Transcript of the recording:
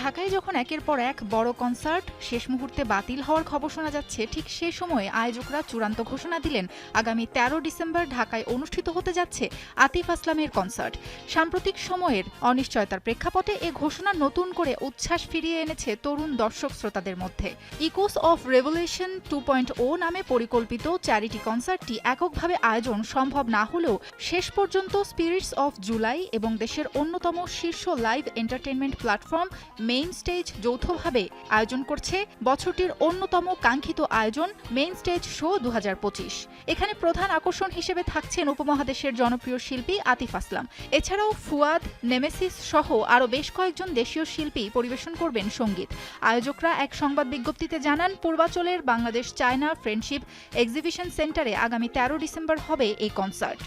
ঢাকায় যখন একের পর এক বড় কনসার্ট, শেষ মুহূর্তে বাতিল হওয়ার খবর শোনা যাচ্ছে, ঠিক সে সময় আয়োজকরা চূড়ান্ত ঘোষণা দিলেন, আগামী তেরো ডিসেম্বর ঢাকায় অনুষ্ঠিত হতে যাচ্ছে আতিফ আসলামের কনসার্ট। সাম্প্রতিক সময়ের অনিশ্চয়তার প্রেক্ষাপটে এ ঘোষণা নতুন করে উচ্ছ্বাস ফিরিয়ে এনেছে তরুণ দর্শক শ্রোতাদের মধ্যে। Echoes of revolution two point o নামে পরিকল্পিত চ্যারিটি কনসার্টটি এককভাবে আয়োজন সম্ভব না হলেও শেষ পর্যন্ত স্পিরিটস অফ জুলাই এবং দেশের অন্যতম শীর্ষ live entertainment platform Main Stage যৌথভাবে আয়োজন করছে বছরটির অন্যতম কাঙ্ক্ষিত আয়োজন মেইন স্টেজ শো দু হাজার পঁচিশ। এখানে প্রধান আকর্ষণ হিসেবে থাকছেন উপমহাদেশের জনপ্রিয় শিল্পী আতিফ আসলাম। এছাড়াও ফুয়াদ, নেমেসিস সহ আরও বেশ কয়েকজন দেশীয় শিল্পী পরিবেশন করবেন সংগীত। আয়োজকরা এক সংবাদ বিজ্ঞপ্তিতে জানান, পূর্বাচলের বাংলাদেশ চায়না ফ্রেন্ডশিপ এক্সিবিশন সেন্টারে আগামী তেরো ডিসেম্বর হবে এই কনসার্ট।